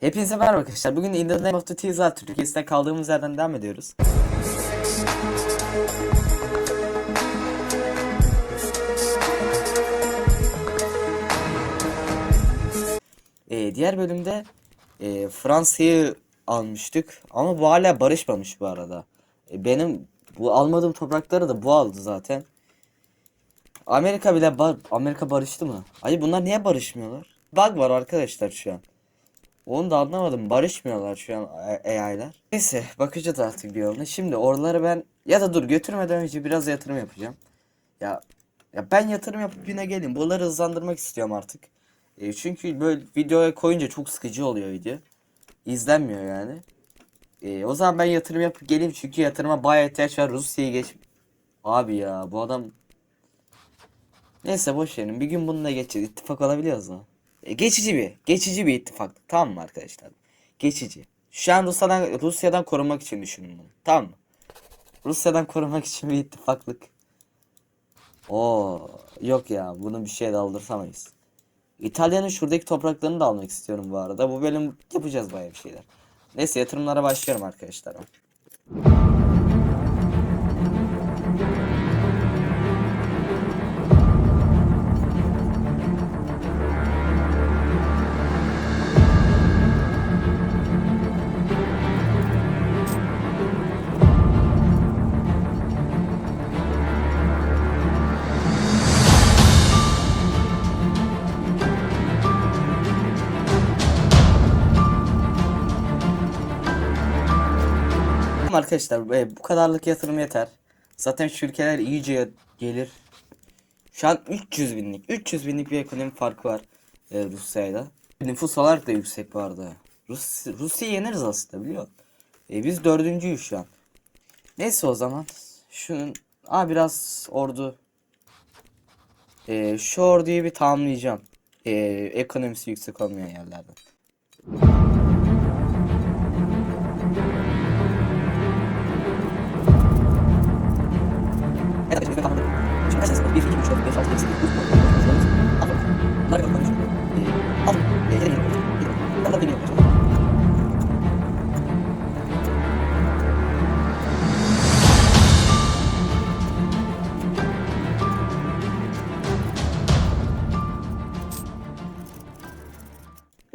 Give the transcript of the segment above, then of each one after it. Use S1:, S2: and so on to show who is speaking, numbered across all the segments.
S1: Hepinize merhaba arkadaşlar. Bugün In the Name of the Teaser Türkiye'sinde kaldığımız yerden devam ediyoruz. Ee, diğer bölümde e, Fransa'yı almıştık ama bu hala barışmamış bu arada. E, benim bu almadığım toprakları da bu aldı zaten. Amerika bile bar Amerika barıştı mı? Hayır bunlar niye barışmıyorlar? Bug var arkadaşlar şu an. Onu da anlamadım. Barışmıyorlar şu an AI'lar. Neyse bakacağız artık bir yoluna. Şimdi oraları ben ya da dur götürmeden önce biraz yatırım yapacağım. Ya ya ben yatırım yapıp yine gelin. Buraları hızlandırmak istiyorum artık. E, çünkü böyle videoya koyunca çok sıkıcı oluyor video. İzlenmiyor yani. E, o zaman ben yatırım yapıp geleyim çünkü yatırıma bayağı ihtiyaç var. Rusya'yı geç. Abi ya bu adam Neyse boş verin. Bir gün bununla geçeceğiz. İttifak olabiliyoruz mu? E, geçici bir, geçici bir ittifak. Tamam mı arkadaşlar? Geçici. Şu an Rusya'dan Rusya'dan korumak için düşünün bunu. Tamam mı? Rusya'dan korumak için bir ittifaklık. Oo, yok ya. Bunu bir şeye daldırtamayız. İtalya'nın şuradaki topraklarını da almak istiyorum bu arada. Bu bölüm yapacağız bayağı bir şeyler. Neyse yatırımlara başlıyorum arkadaşlar. Arkadaşlar e, bu kadarlık yatırım yeter. Zaten şu ülkeler iyice gelir. Şu an 300 binlik 300 binlik bir ekonomi farkı var e, Rusya'yla. Nüfus olarak da yüksek arada. Rus, Rusya'yı yeneriz aslında biliyor musun? E, biz dördüncüyüz şu an. Neyse o zaman. Şunun Aa biraz ordu. E, şu orduyu bir tamamlayacağım. E, ekonomisi yüksek olmayan yerlerden.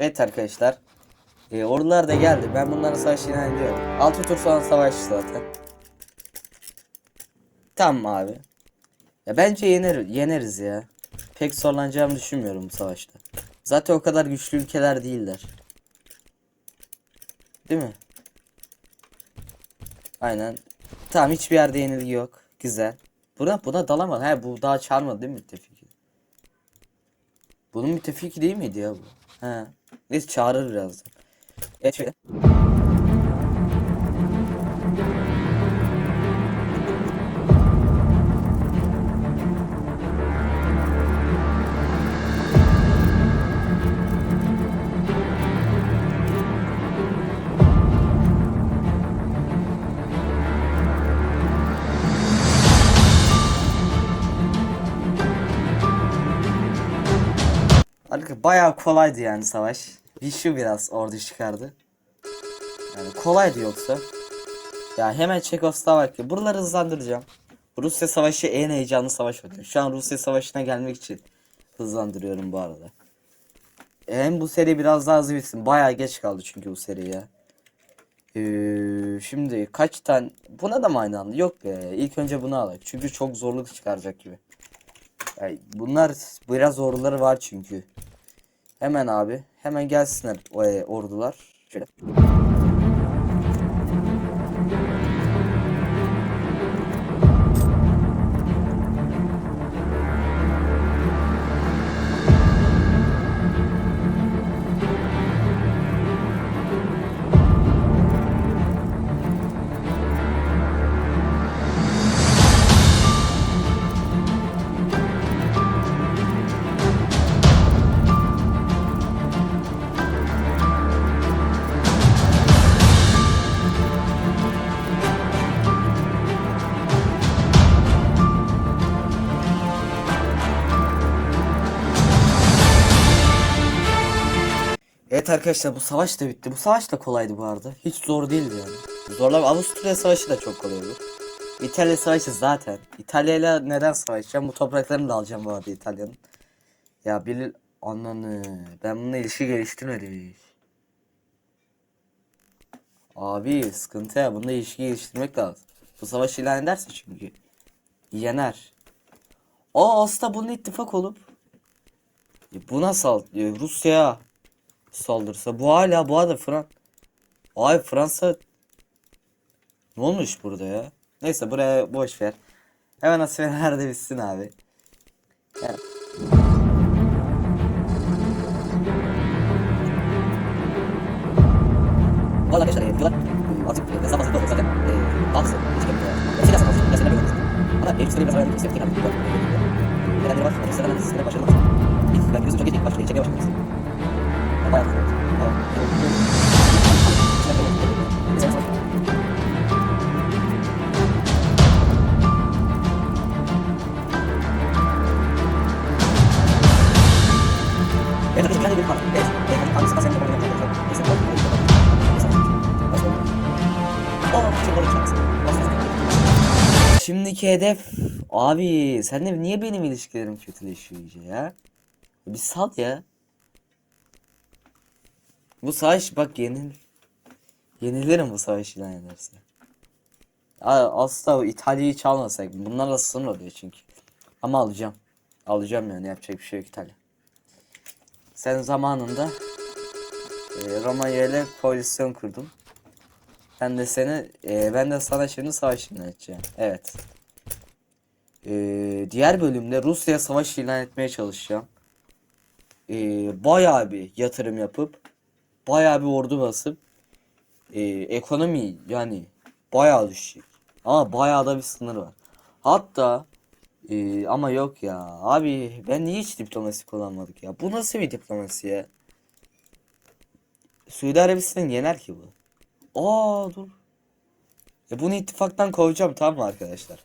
S1: Evet arkadaşlar. Ee, ordular da geldi. Ben bunların savaşı ilan ediyorum. 6 tur sonra savaşçı zaten. Tamam abi. Ya bence yener, yeneriz ya. Pek zorlanacağımı düşünmüyorum bu savaşta. Zaten o kadar güçlü ülkeler değiller. Değil mi? Aynen. Tamam hiçbir yerde yenilgi yok. Güzel. Buna buna dalamadı. He bu daha çağırmadı değil mi müttefiki? Bunun müttefiki değil miydi ya bu? He. Neyse çağırır birazdan. Evet. Arka bayağı kolaydı yani savaş. Bir şu biraz ordu çıkardı. Yani kolaydı yoksa. Ya hemen Çekoslovakya. Buraları hızlandıracağım. Rusya savaşı en heyecanlı savaş oluyor. Şu an Rusya savaşına gelmek için hızlandırıyorum bu arada. Hem bu seri biraz daha hızlı bitsin. Bayağı geç kaldı çünkü bu seri ya. Ee, şimdi kaç tane... Buna da mı aynı anda? Yok be. İlk önce bunu alalım. Çünkü çok zorluk çıkaracak gibi. Yani bunlar biraz orduları var çünkü. Hemen abi. Hemen gelsinler e, ordular. Şöyle. Evet arkadaşlar bu savaş da bitti. Bu savaş da kolaydı bu arada. Hiç zor değildi yani. Zorlar Avusturya Savaşı da çok kolaydı. İtalya Savaşı zaten. İtalya'yla neden savaşacağım? Bu topraklarını da alacağım bu arada İtalya'nın. Ya bir ananı ben bununla ilişki geliştirmedim. Abi sıkıntı ya. Bununla ilişki geliştirmek lazım. Bu savaşı ilan ederse çünkü. Yener. Aa aslında bunun ittifak olup e, buna sal e, Rusya saldırsa bu hala bu arada Fran Ay Fransa ne olmuş burada ya? Neyse buraya boş ver. Hemen asferlerde bitsin abi. Yani. Arada arkadaşlar e, videolar e, artık e, hazırda olur zaten. E, gerek yok. Ya, Silah sanatı. Ya, senden görmüştüm. Ama benim siteleri biraz öğrenmek istedim. Yani, bu nedenleri var. Siteden ben sitelere başladım. İlk ben biliyorsun çok geç ilk başta çekmeye Şimdiki hedef abi sen de niye benim ilişkilerim kötüleşiyor iyice ya? Bir sal ya. Bu savaş bak yenil. Yenilirim bu savaş ilan ederse. Asla İtalya'yı çalmasak bunlarla sınır oluyor çünkü. Ama alacağım. Alacağım yani yapacak bir şey yok İtalya. Sen zamanında e, Romanya ile koalisyon kurdun. Ben de seni e, ben de sana şimdi savaş ilan edeceğim. Evet. E, diğer bölümde Rusya savaş ilan etmeye çalışacağım. E, bayağı bir yatırım yapıp bayağı bir ordu basıp e, ekonomi yani bayağı düşecek. Ama bayağı da bir sınır var. Hatta e, ama yok ya abi ben niye hiç diplomasi kullanmadık ya? Bu nasıl bir diplomasi ya? Suudi Arabistan yener ki bu. Aa dur. E bunu ittifaktan kovacağım tamam mı arkadaşlar?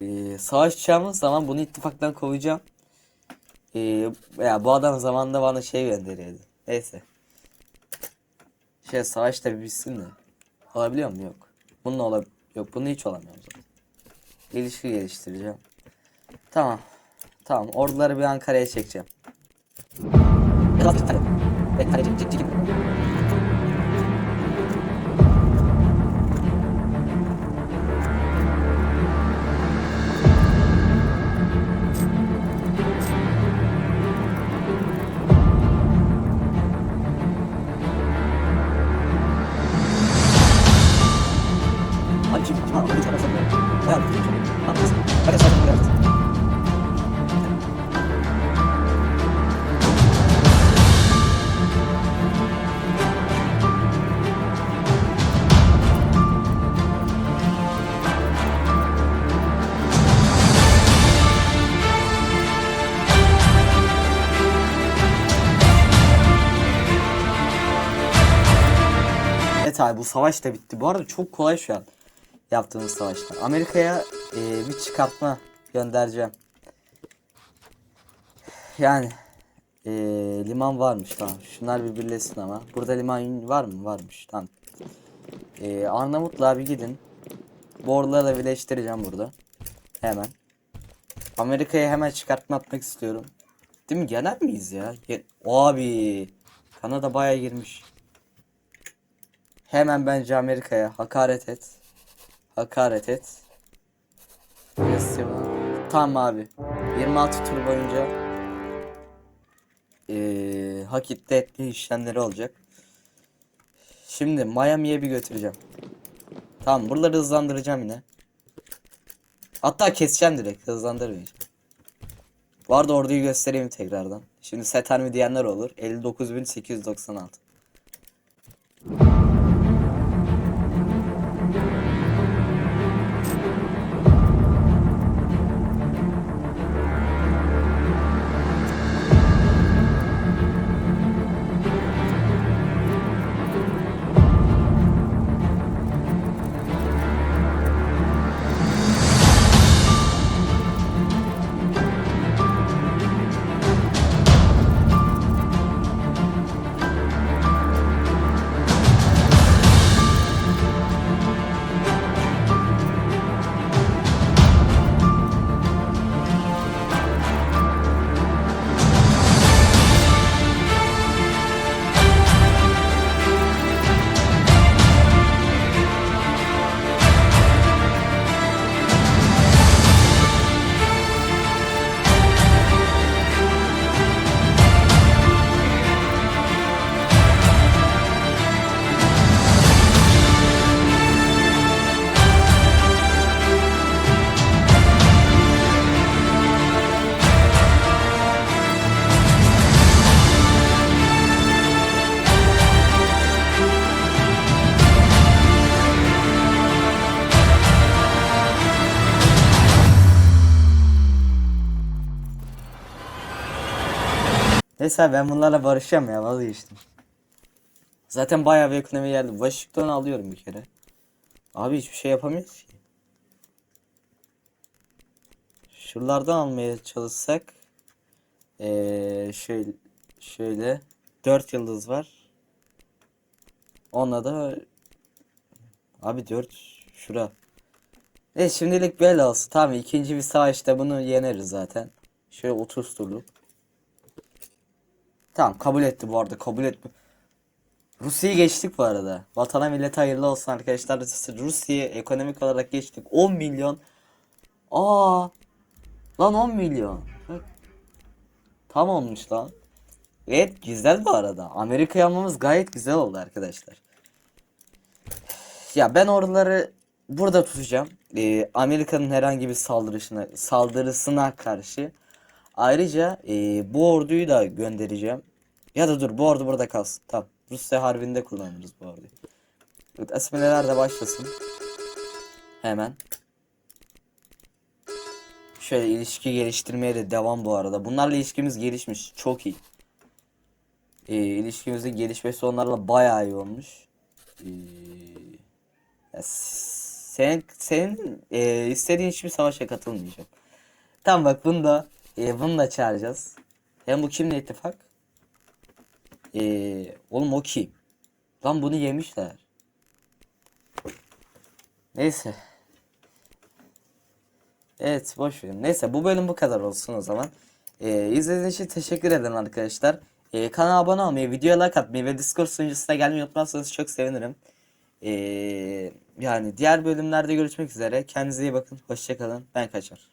S1: Ee, savaşacağımız zaman bunu ittifaktan kovacağım. Ee, ya bu adam zamanında bana şey gönderiyordu. Neyse. Şey savaş da bir bitsin de. Olabiliyor mu? Yok. Bununla olab Yok bunu hiç olamıyorum zaten. İlişki geliştireceğim. Tamam. Tamam. Orduları bir Ankara'ya çekeceğim. Bu savaş da bitti. Bu arada çok kolay şu an yaptığımız savaşlar. Amerika'ya e, bir çıkartma göndereceğim. Yani e, liman varmış tamam. Şunlar bir birleşsin ama. Burada liman var mı? Varmış. Tamam. E, Arnavutluğa bir gidin. Bu orduları da birleştireceğim burada. Hemen. Amerika'ya hemen çıkartma atmak istiyorum. Değil mi? Gelir miyiz ya? Ge- Abi. Kanada baya girmiş. Hemen bence Amerika'ya hakaret et. Hakaret et. Resmi. Tamam abi. 26 tur boyunca eee hak etme işlemleri olacak. Şimdi Miami'ye bir götüreceğim. Tamam buraları hızlandıracağım yine. Hatta keseceğim direkt hızlandırmayacağım. Bu arada orduyu göstereyim tekrardan. Şimdi seter mi diyenler olur. 59.896. Neyse ben bunlarla barışacağım ya vazgeçtim. Zaten bayağı bir ekonomi geldi. Washington'u alıyorum bir kere. Abi hiçbir şey yapamıyoruz ki. Şuralardan almaya çalışsak. Ee, şöyle şöyle 4 yıldız var. Onunla da abi 4 şura. Evet şimdilik böyle olsun. Tamam ikinci bir savaşta bunu yeneriz zaten. Şöyle 30 turluk. Tamam kabul etti bu arada kabul etti. Rusya'yı geçtik bu arada. Vatana millete hayırlı olsun arkadaşlar. Rusya'yı ekonomik olarak geçtik. 10 milyon. Aa. Lan 10 milyon. Tam olmuş lan. Evet güzel bu arada. Amerika'yı almamız gayet güzel oldu arkadaşlar. Ya ben oraları burada tutacağım. Ee, Amerika'nın herhangi bir saldırısına saldırısına karşı. Ayrıca e, bu orduyu da göndereceğim. Ya da dur bu ordu burada kalsın. Tamam. Rusya harbinde kullanırız bu orduyu. Evet, asimileler de başlasın. Hemen. Şöyle ilişki geliştirmeye de devam bu arada. Bunlarla ilişkimiz gelişmiş. Çok iyi. Ee, ilişkimizin gelişmesi onlarla bayağı iyi olmuş. S- sen, senin e, istediğin hiçbir savaşa katılmayacağım. Tamam bak bunu da e, bunu da çağıracağız. Hem bu kimle ittifak? Ee, oğlum o kim? Lan bunu yemişler. Neyse. Evet boş verin. Neyse bu bölüm bu kadar olsun o zaman. Ee, izlediğiniz için teşekkür ederim arkadaşlar. Ee, kanala abone olmayı, videoya like atmayı ve Discord sunucusuna gelmeyi unutmazsanız çok sevinirim. Ee, yani diğer bölümlerde görüşmek üzere. Kendinize iyi bakın. Hoşçakalın. Ben kaçar.